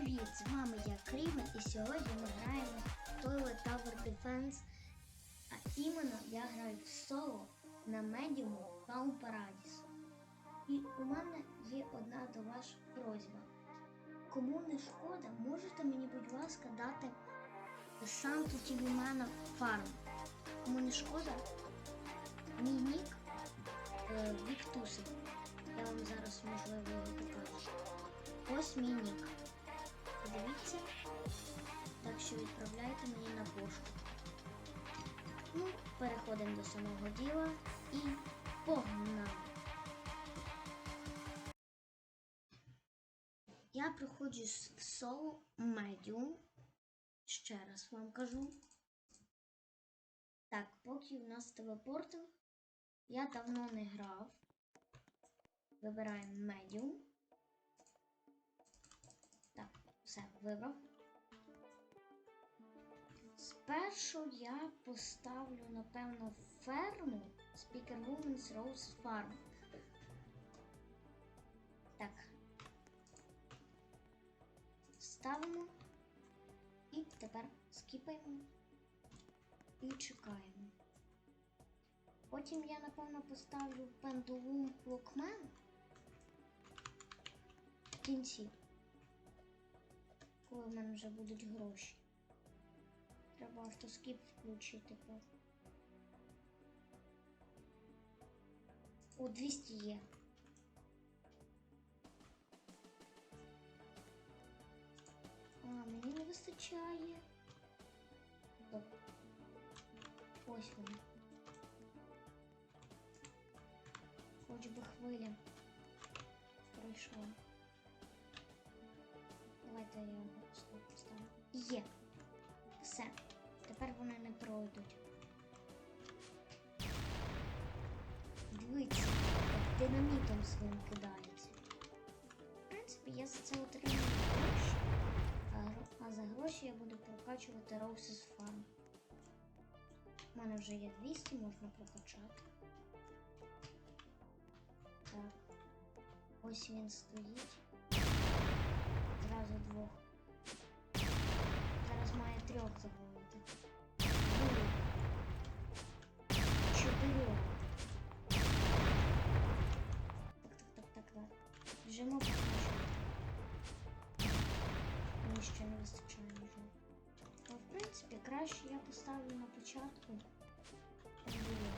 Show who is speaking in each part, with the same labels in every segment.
Speaker 1: Привіт! З вами я Крімен і сьогодні ми граємо в Toilet Tower Defense. А іменно я граю в соло на медіуму Calm Paradis. І у мене є одна до вас просьба. Кому не шкода, можете мені, будь ласка, дати Санту Тігумана фарм. Кому не шкода, мій нік е, Віктусик. Я вам зараз можливо його покажу. Ось мій нік. Подивіться. Так що відправляйте мені на пошту. Ну, переходимо до самого діла і погнали. Я проходжу в соло медіум. Ще раз вам кажу. Так, поки у нас телепортинг, я давно не грав. Вибираємо медіум. Все, вибрав. Спершу я поставлю, напевно, ферму Speaker Woman's Rose Farm. Так. Ставимо. І тепер скіпаємо і чекаємо. Потім я, напевно, поставлю Pendulum Clockman в кінці коли в мене вже будуть гроші. Треба автоскіп включити. О, 200 є. А, мені не вистачає. Ось він. Хоч би хвиля пройшла. Давайте я його стоп поставлю. Є. Все. Тепер вони не пройдуть. Дивіться, як динамітом своїм кидається. В принципі, я за це отримую гроші, а, за гроші я буду прокачувати Roses Farm. У мене вже є 200, можна прокачати. Так. Ось він стоїть. Зразу двох. Зараз має трьох завалити. Чотирьох. Так, так, так, так, так. Біжимо покажемо. Мені ще не вистачає ножа. Ну, в принципі, краще я поставлю на початку. Пендулum.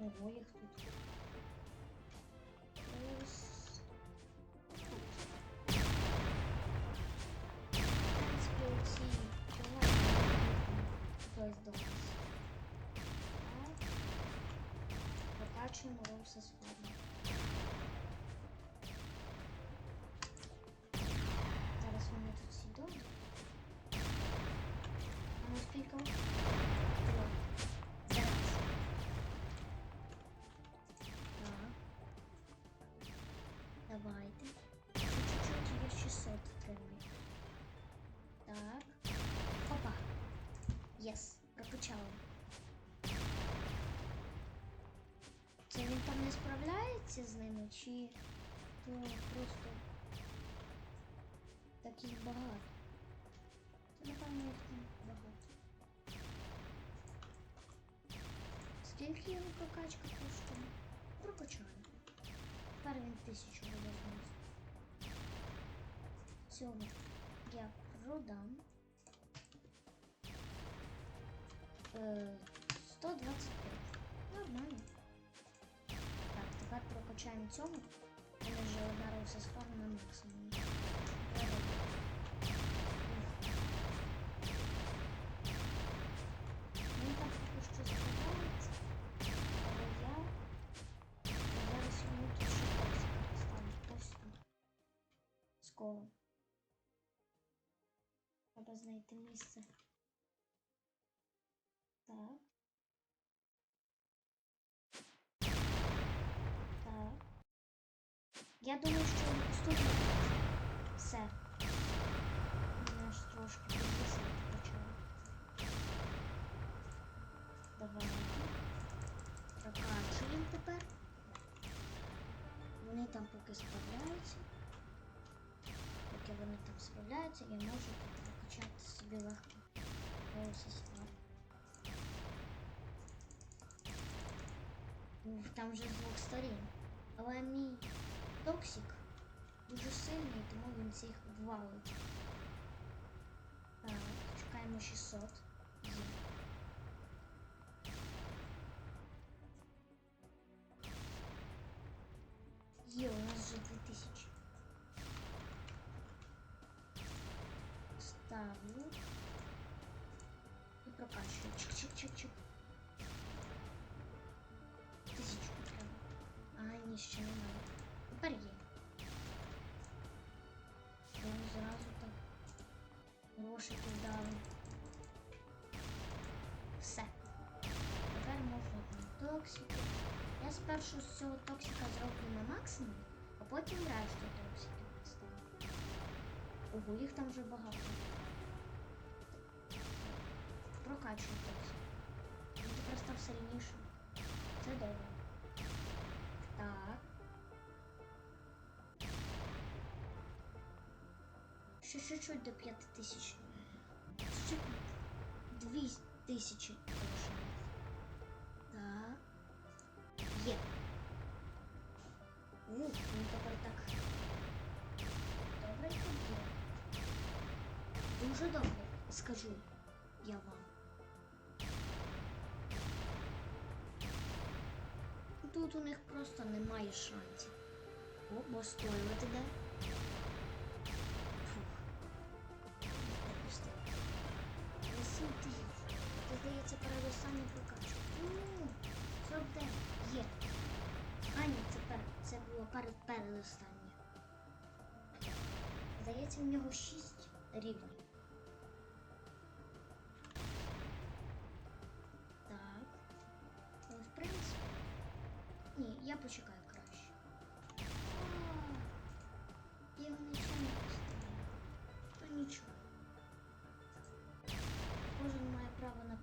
Speaker 1: Ого, їх тут. З фарми. Зараз вони тут всі добре. А ну? Трьох. Зараз. Так. Давайте. Чуть-чуть я 600 отримаю. Так. Опа. Єс, прокачали. Це він там не справляється з ними, чи то просто таких багато? Це напевно їх там багато. Скільки його прокачка коштує? Прокачали. Тепер він тисячу буде зносити. Цього я продам. Е, 125. Нормально. Так, тепер прокачаємо цього. У мене вже роса з фарм на максимум. Він поки що справляється, але я зараз йому тут ще поставлю. Ось тут. Скоро. Треба знайти місце. Я думаю, що наступний раз. Все. Мене аж трошки підвисити почало. Давай. Прокачуємо тепер. Вони там поки справляються. Поки вони там справляються, я можу тут прокачати собі легко сестра. Там вже з двох сторін. Але мій токсик дуже сильний, тому він всіх валить. Так, чекаємо 600. Є. Є, у нас вже 2000. Ставлю. І прокачую. Чик-чик-чик-чик. Тисячку треба. А, ні, ще немає. Тепер Грошики дали. Все. Тепер можна там токсики. Я спершу з цього токсика зроблю на максимум, а потім решту токсиків поставлю. Ого, їх там вже багато. Прокачую токсик. Він тепер став сильнішим. Це добре. Так. Ще чуть-чуть до 5000. Ще 2000 залишається. Так. Є. Ух, він тепер так. Добре є. Дуже добре, скажу я вам. Тут у них просто немає шансів. О, бо стоювати де. Це здається передостання прокачка. Ну, 49. Є. А ні, це, пер... це було перед передостання. Здається, в нього 6 рівнів. Так. Ну, в принципі. Ні, я почекаю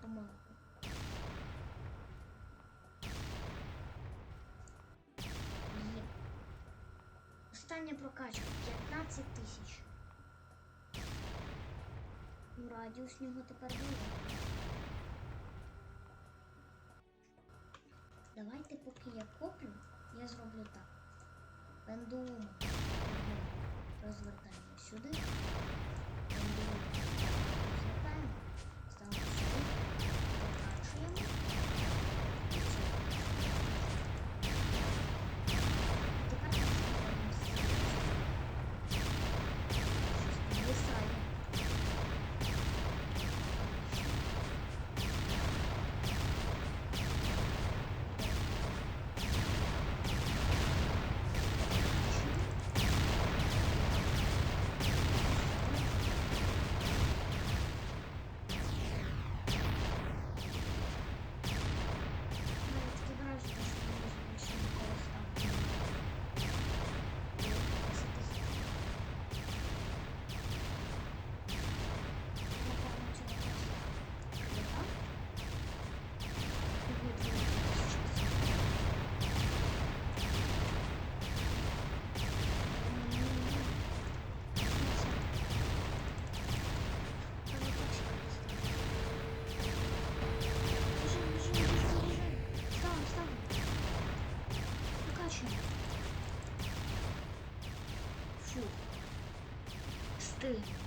Speaker 1: помилку. Остання прокачка 15 тисяч. Ну, радіус нього тепер буде. Давайте, поки я коплю, я зроблю так. Пендулум розвертаємо сюди. Пендулум розвертаємо. Ставимо сюди. Прокачуємо. І все. Тепер так зробимо з цим. Щось підвисає. Мене таке враження, що не можу більше ніколи ставити. Десять тисяч. Напевно, цього часу. Я так? І буде дві тисячі. Ні-ні-ні. Ну, це. Треба точно поставити. Бежим, бежим, бежим, бежим. Ставим, ставим. Прокачиваем. Фу. Стыд. Ну,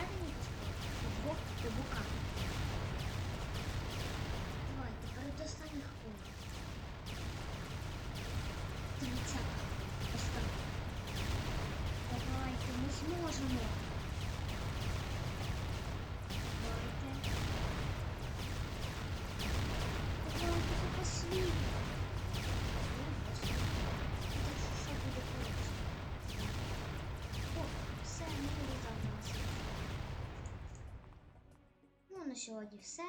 Speaker 1: певні в двох чобуках. Сьогодні все.